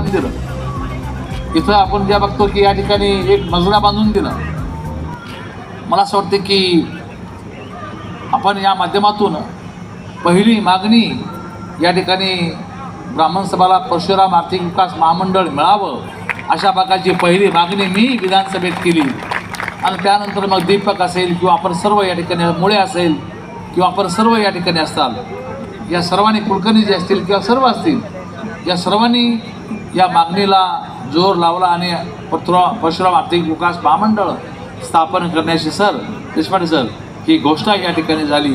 ठिकाण दिलं. इथं आपण ज्या बघतो की या ठिकाणी एक मजला बांधून दिला. मला असं वाटतं की आपण या माध्यमातून पहिली मागणी या ठिकाणी ब्राह्मण सभाला परशुराम आर्थिक विकास महामंडळ मिळावं अशा प्रकारची पहिली मागणी मी विधानसभेत केली. आणि त्यानंतर मग दीपक असेल किंवा आपण सर्व या ठिकाणी मुळे असेल किंवा आपण सर्व या ठिकाणी असताल या सर्वांनी कुलकर्णी जे असतील किंवा सर्व असतील या सर्वांनी या मागणीला जोर लावला आणि पत्र परशुराम आर्थिक विकास महामंडळ स्थापन करण्याची सर देशपांडे सर ही घोषणा या ठिकाणी झाली.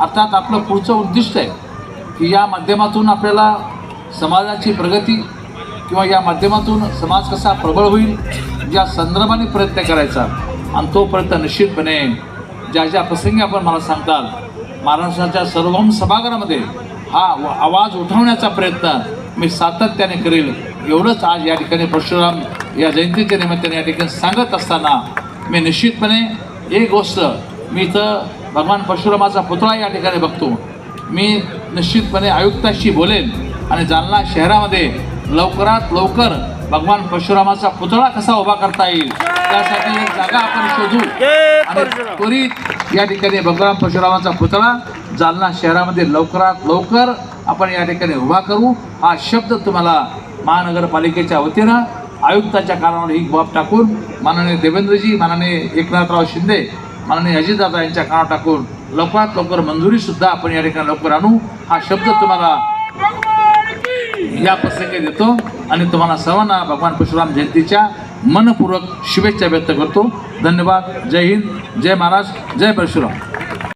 अर्थात आपलं पुढचं उद्दिष्ट आहे की या माध्यमातून आपल्याला समाजाची प्रगती किंवा या माध्यमातून समाज कसा प्रबळ होईल या संदर्भाने प्रयत्न करायचा आणि तो प्रयत्न निश्चितपणे ज्या ज्या प्रसंगी आपण मला सांगताल महाराष्ट्राच्या सर्वम सभागृहामध्ये हा आवाज उठवण्याचा प्रयत्न मी सातत्याने करेल. एवढंच आज या ठिकाणी परशुराम या जयंतीच्या निमित्ताने या ठिकाणी सांगत असताना मी निश्चितपणे एक गोष्ट मी इथं भगवान परशुरामाचा पुतळा या ठिकाणी बघतो. मी निश्चितपणे आयुक्ताशी बोलेन आणि जालना शहरामध्ये लवकरात लवकर भगवान परशुरामाचा पुतळा कसा उभा करता येईल त्यासाठी एक जागा आपण शोधू. आणि त्वरित या ठिकाणी भगवान परशुरामाचा पुतळा जालना शहरामध्ये लवकरात लवकर आपण या ठिकाणी उभा करू. हा शब्द तुम्हाला महानगरपालिकेच्या वतीनं आयुक्ताच्या कानावर ही बाब टाकून माननीय देवेंद्रजी माननीय एकनाथराव शिंदे माननीय अजितदादा यांच्या कानावर टाकून लवकरात लवकर मंजुरीसुद्धा आपण या ठिकाणी लवकर आणू. हा शब्द तुम्हाला या प्रसंगी देतो आणि तुम्हाला सर्वांना भगवान परशुराम जयंतीच्या मनपूर्वक शुभेच्छा व्यक्त करतो. धन्यवाद. जय हिंद. जय महाराज. जय परशुराम.